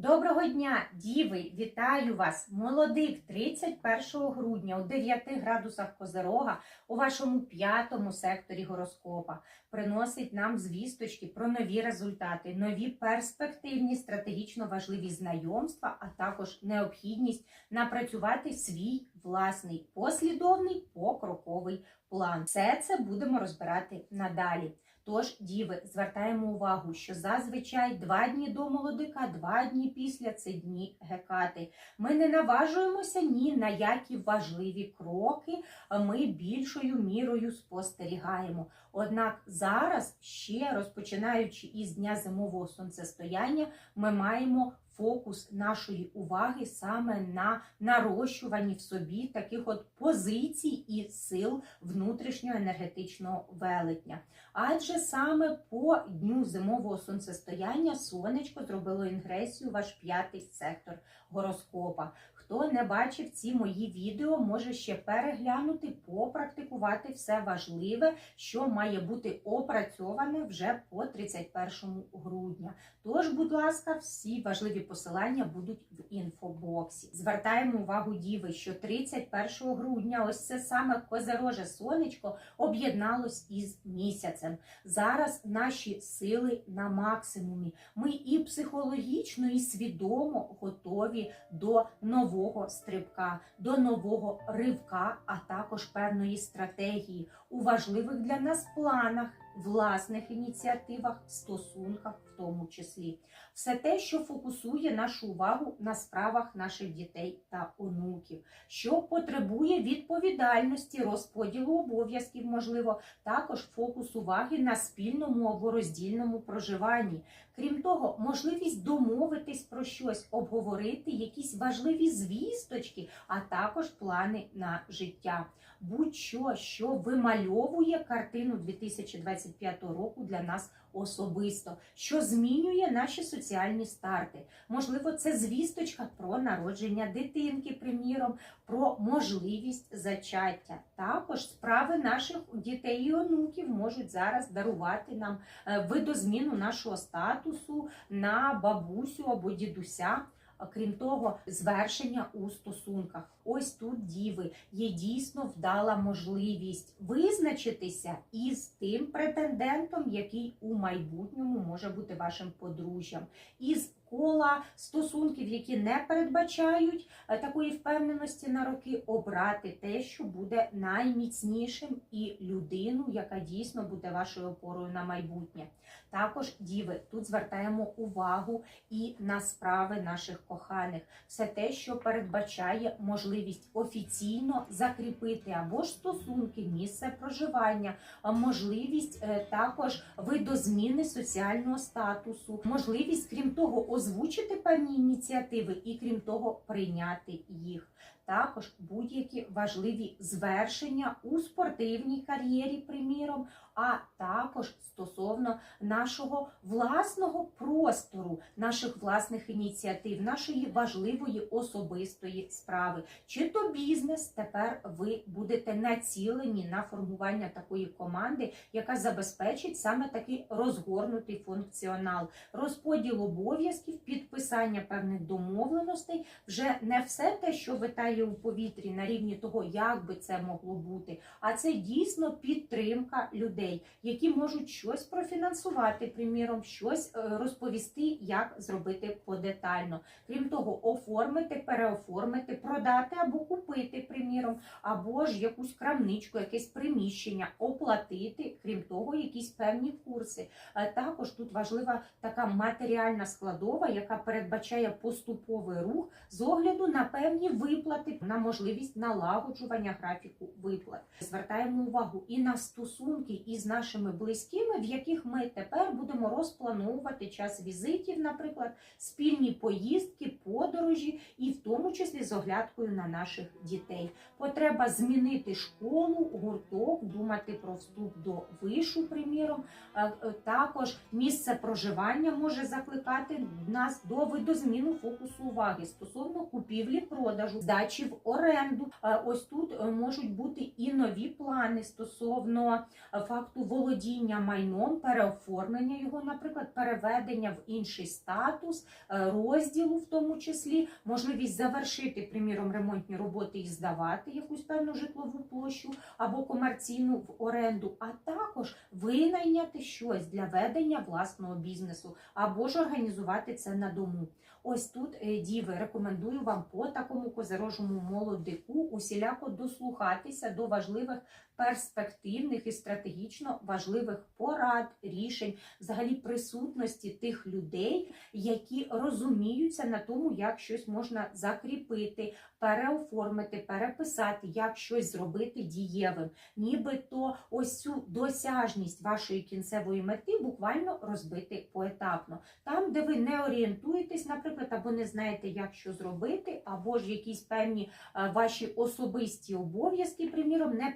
Доброго дня, діви! Вітаю вас! Молодик 31 грудня у 9 градусах Козерога у вашому п'ятому секторі гороскопа приносить нам звісточки про нові результати, нові перспективні стратегічно важливі знайомства, а також необхідність напрацювати свій власний послідовний покроковий план. Все це будемо розбирати надалі. Тож, діви, звертаємо увагу, що зазвичай два дні до молодика, два дні після це дні гекати. Ми не наважуємося ні на які важливі кроки. Ми більшою мірою спостерігаємо. Однак зараз, ще розпочинаючи із дня зимового сонцестояння, ми маємо фокус нашої уваги саме на нарощуванні в собі таких от позицій і сил внутрішнього енергетичного велетня. Адже саме по дню зимового сонцестояння сонечко зробило інгресію в ваш п'ятий сектор гороскопа. Хто не бачив ці мої відео, може ще переглянути, попрактикувати все важливе, що має бути опрацьоване вже по 31 грудня. Тож, будь ласка, всі важливі посилання будуть в інфобоксі. Звертаємо увагу діви, що 31 грудня, ось це саме козероже сонечко об'єдналось із місяцем. Зараз наші сили на максимумі. Ми і психологічно, і свідомо готові до нового стрибка, до нового ривка, а також певної стратегії у важливих для нас планах, власних ініціативах, стосунках, в тому числі. Все те, що фокусує нашу увагу на справах наших дітей та онуків, що потребує відповідальності, розподілу обов'язків, можливо, також фокус уваги на спільному або роздільному проживанні. Крім того, можливість домовитись про щось, обговорити якісь важливі звісточки, а також плани на життя. Будь-що, що вимальовує картину 2025 року для нас особисто, що змінює наші соціальні старти. Можливо, це звісточка про народження дитинки, приміром, про можливість зачаття. Також справи наших дітей і онуків можуть зараз дарувати нам е, видозміну нашого статусу на бабусю або дідуся. Крім того, звершення у стосунках. Ось тут діви є дійсно вдала можливість визначитися із тим претендентом, який у майбутньому може бути вашим подружжям, із кола стосунків, які не передбачають е, такої впевненості на роки, обрати те, що буде найміцнішим, і людину, яка дійсно буде вашою опорою на майбутнє. Також діви тут звертаємо увагу і на справи наших коханих, все те, що передбачає можливість офіційно закріпити або ж стосунки, місце проживання, можливість е, також видозміни соціального статусу, можливість, крім того, озвучити певні ініціативи і крім того, прийняти їх. Також будь-які важливі звершення у спортивній кар'єрі, приміром, а також стосовно нашого власного простору, наших власних ініціатив, нашої важливої особистої справи. Чи то бізнес, тепер ви будете націлені на формування такої команди, яка забезпечить саме такий розгорнутий функціонал, розподіл обов'язків, підписання певних домовленостей, вже не все те, що витає у повітрі на рівні того, як би це могло бути, а це дійсно підтримка людей, які можуть щось профінансувати, приміром, щось е, розповісти, як зробити подетально. Крім того, оформити, переоформити, продати або купити, приміром, або ж якусь крамничку, якесь приміщення, оплатити, крім того, якісь певні курси. Е, Також тут важлива така матеріальна складова, яка передбачає поступовий рух з огляду на певні виплати, на можливість налагоджування графіку виплат. Звертаємо увагу і на стосунки із нашими близькими, в яких ми тепер будемо розплановувати час візитів, наприклад, спільні поїздки, подорожі, і в тому числі з оглядкою на наших дітей. Потреба змінити школу, гурток, думати про вступ до вишу, приміром. Е, Також місце проживання може закликати нас до видозміну фокусу уваги стосовно купівлі, продажу, здачі в оренду. Е, Ось тут е, можуть бути і нові плани стосовно е, факту володіння майном, переоформлення його, наприклад, переведення в інший статус, розділу, в тому числі, можливість завершити, приміром, ремонтні роботи і здавати якусь певну житлову площу або комерційну в оренду, а також винайняти щось для ведення власного бізнесу або ж організувати це на дому. Ось тут, діви, рекомендую вам по такому козерожому молодику усіляко дослухатися до важливих перспективних і стратегічно важливих порад, рішень, взагалі присутності тих людей, які розуміються на тому, як щось можна закріпити, переоформити, переписати, як щось зробити дієвим. Нібито ось цю досяжність вашої кінцевої мети буквально розбити поетапно. Там, де ви не орієнтуєтесь, наприклад, або не знаєте, як що зробити, або ж якісь певні е, ваші особисті обов'язки, приміром, не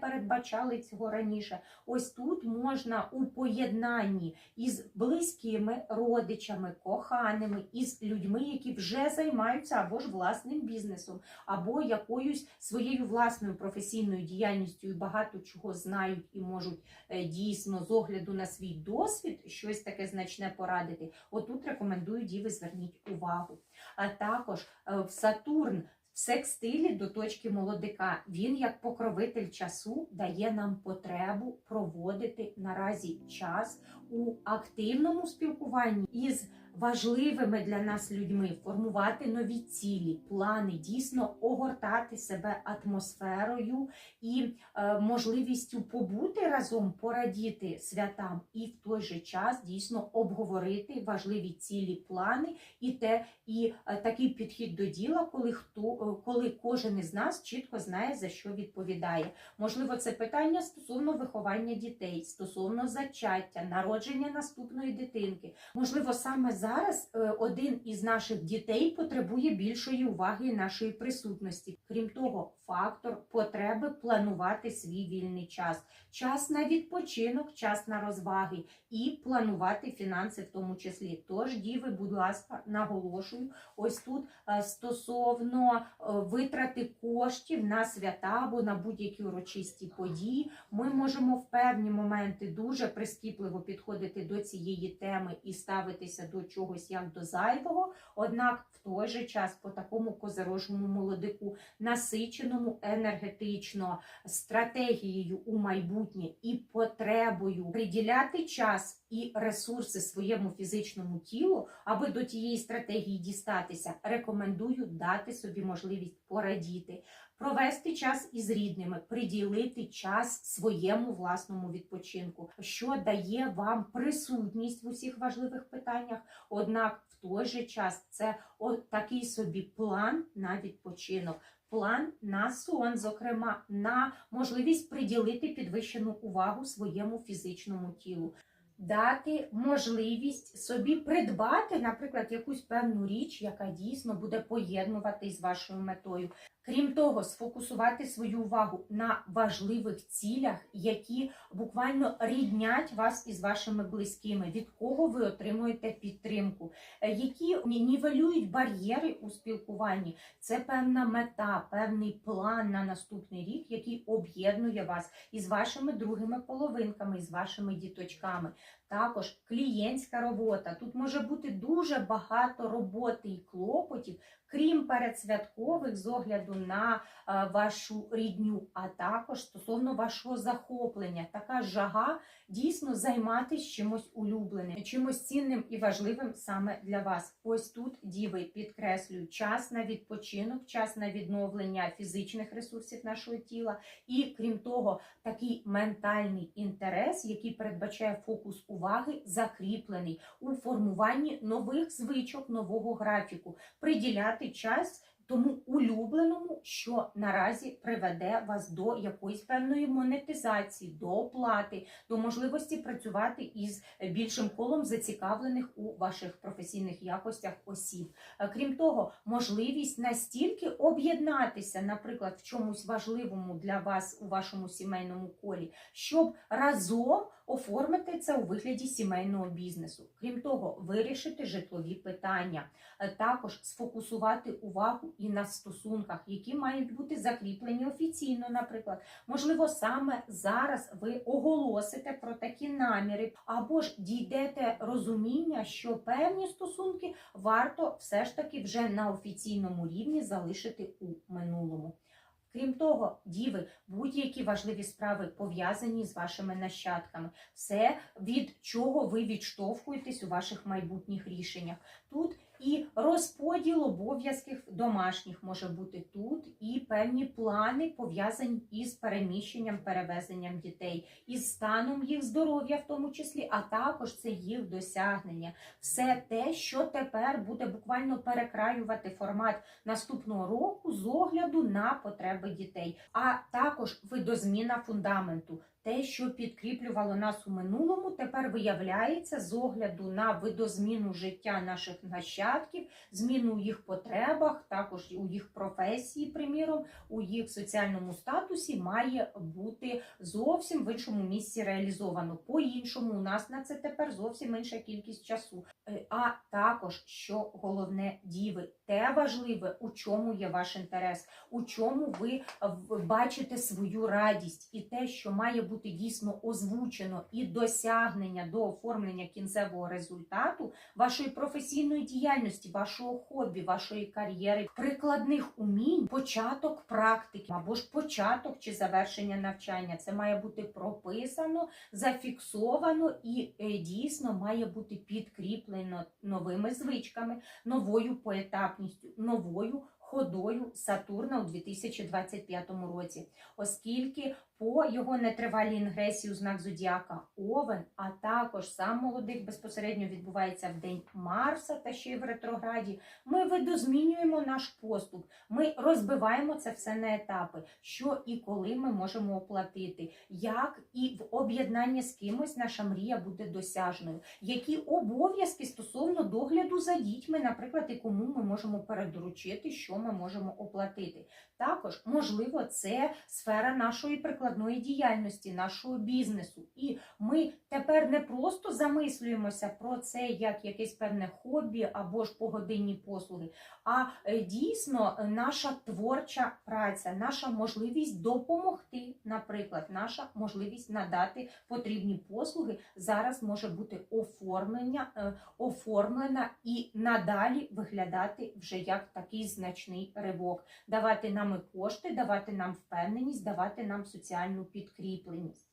передбачали цього раніше. Ось тут можна у поєднанні із близькими родичами, коханими, із людьми, які вже займаються або ж власним бізнесом, або якоюсь своєю власною професійною діяльністю і багато чого знають і можуть е, дійсно з огляду на свій досвід щось таке значне порадити. Отут рекомендую діви, зверніть увагу. А також е, в Сатурн. Секстилі до точки молодика. Він, як покровитель часу, дає нам потребу проводити наразі час у активному спілкуванні із важливими для нас людьми, формувати нові цілі, плани, дійсно огортати себе атмосферою і е, можливістю побути разом, порадіти святам, і в той же час дійсно обговорити важливі цілі, плани і те, і е, такий підхід до діла, коли хто е, коли кожен із нас чітко знає за що відповідає. Можливо, це питання стосовно виховання дітей, стосовно зачаття, народження наступної дитинки. Можливо, саме зараз е, один із наших дітей потребує більшої уваги нашої присутності. Крім того, фактор потреби планувати свій вільний час, час на відпочинок, час на розваги і планувати фінанси в тому числі. Тож, діви, будь ласка, наголошую, ось тут е, стосовно е, витрати коштів на свята або на будь-які урочисті події, ми можемо в певні моменти дуже прискіпливо підходити до цієї теми і ставитися до чогось як до зайвого. Однак в той же час по такому козирожному молодику, насиченому енергетично стратегією у майбутнє і потребою приділяти час і ресурси своєму фізичному тілу, аби до тієї стратегії дістатися, рекомендую дати собі можливість порадіти, провести час із рідними, приділити час своєму власному відпочинку, що дає вам присутність в усіх важливих питаннях. Однак в той же час це такий собі план на відпочинок. План на сон, зокрема, на можливість приділити підвищену увагу своєму фізичному тілу, дати можливість собі придбати, наприклад, якусь певну річ, яка дійсно буде поєднуватись з вашою метою. Крім того, сфокусувати свою увагу на важливих цілях, які буквально ріднять вас із вашими близькими, від кого ви отримуєте підтримку, е, які нівелюють бар'єри у спілкуванні. Це певна мета, певний план на наступний рік, який об'єднує вас із вашими другими половинками, із вашими діточками. Також клієнтська робота. Тут може бути дуже багато роботи і клопотів, крім передсвяткових з огляду на е, вашу рідню, а також стосовно вашого захоплення. Така жага дійсно займатися чимось улюбленим, чимось цінним і важливим саме для вас. Ось тут діви підкреслюю час на відпочинок, час на відновлення фізичних ресурсів нашого тіла, і крім того, такий ментальний інтерес, який передбачає фокус уваги, закріплений у формуванні нових звичок, нового графіку, приділяти час тому улюбленому, що наразі приведе вас до якоїсь певної монетизації, до оплати, до можливості працювати із більшим колом зацікавлених у ваших професійних якостях осіб. Е, Крім того, можливість настільки об'єднатися, наприклад, в чомусь важливому для вас у вашому сімейному колі, щоб разом оформити це у вигляді сімейного бізнесу. Крім того, вирішити житлові питання, Е, також сфокусувати увагу і на стосунках, які мають бути закріплені офіційно, наприклад. Можливо, саме зараз ви оголосите про такі наміри, або ж дійдете розуміння, що певні стосунки варто все ж таки вже на офіційному рівні залишити у минулому. Крім того, діви, будь-які важливі справи пов'язані з вашими нащадками, все від чого ви відштовхуєтесь у ваших майбутніх рішеннях. Тут і розподіл обов'язків домашніх може бути тут, і певні плани пов'язані із переміщенням, перевезенням дітей, із станом їх здоров'я, в тому числі, а також це їх досягнення. Все те, що тепер буде буквально перекраювати формат наступного року з огляду на потреби дітей, а також видозміна фундаменту. Те, що підкріплювало нас у минулому, тепер виявляється з огляду на видозміну життя наших нащадків, зміну у їх потребах, також у їх професії, приміром, у їх соціальному статусі має бути зовсім в іншому місці реалізовано. По-іншому, у нас на це тепер зовсім інша кількість часу. Е, А також, що головне, діви, те важливе, у чому є ваш інтерес, у чому ви бачите свою радість, і те, що має бути дійсно озвучено, і досягнення до оформлення кінцевого результату вашої професійної діяльності, вашого хобі, вашої кар'єри, прикладних умінь, початок практики або ж початок чи завершення навчання. Це має бути прописано, зафіксовано і е, дійсно має бути підкріплено новими звичками, новою поетапністю, новою ходою Сатурна у 2025 році, оскільки по його нетривалій інгресії у знак зодіака Овен, а також сам молодих безпосередньо відбувається в день Марса та ще й в ретрограді. Ми видозмінюємо наш поступ, ми розбиваємо це все на етапи, що і коли ми можемо оплатити, як і в об'єднанні з кимось наша мрія буде досяжною, які обов'язки стосовно догляду за дітьми, наприклад, і кому ми можемо передоручити, що ми можемо оплатити. Також, можливо, це сфера нашої прикладної діяльності, нашого бізнесу. І ми тепер не просто замислюємося про це як якесь певне хобі або ж погодинні послуги, а е, дійсно е, наша творча праця, наша можливість допомогти, наприклад, наша можливість надати потрібні послуги зараз може бути оформлення, е, оформлена і надалі виглядати вже як такий значний ривок, давати нам і кошти, давати нам впевненість, давати нам соціальну підкріпленість.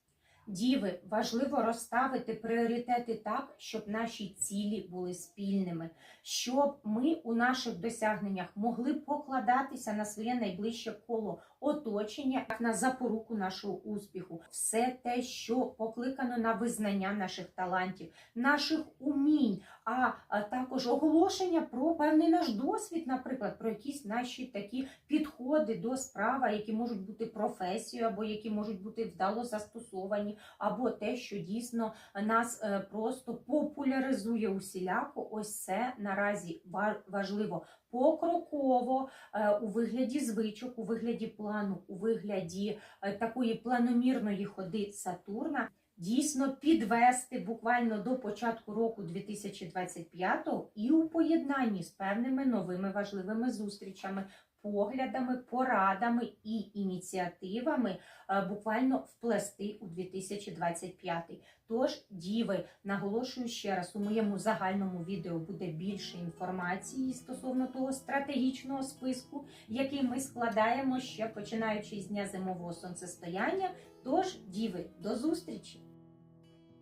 Діви, важливо розставити пріоритети так, щоб наші цілі були спільними, щоб ми у наших досягненнях могли покладатися на своє найближче коло оточення, як на запоруку нашого успіху. Все те, що покликано на визнання наших талантів, наших умінь, а, також оголошення про певний наш досвід, наприклад, про якісь наші такі підходи до справи, які можуть бути професією, або які можуть бути вдало застосовані, або те, що дійсно нас е, просто популяризує усіляко. Ось це наразі ва- важливо покроково е, у вигляді звичок, у вигляді плану, у вигляді е, такої планомірної ходи Сатурна. Дійсно підвести буквально до початку року 2025 і у поєднанні з певними новими важливими зустрічами, поглядами, порадами і ініціативами е, буквально вплести у 2025. Тож, діви, наголошую ще раз, у моєму загальному відео буде більше інформації стосовно того стратегічного списку, який ми складаємо ще починаючи з дня зимового сонцестояння. Тож, діви, до зустрічі!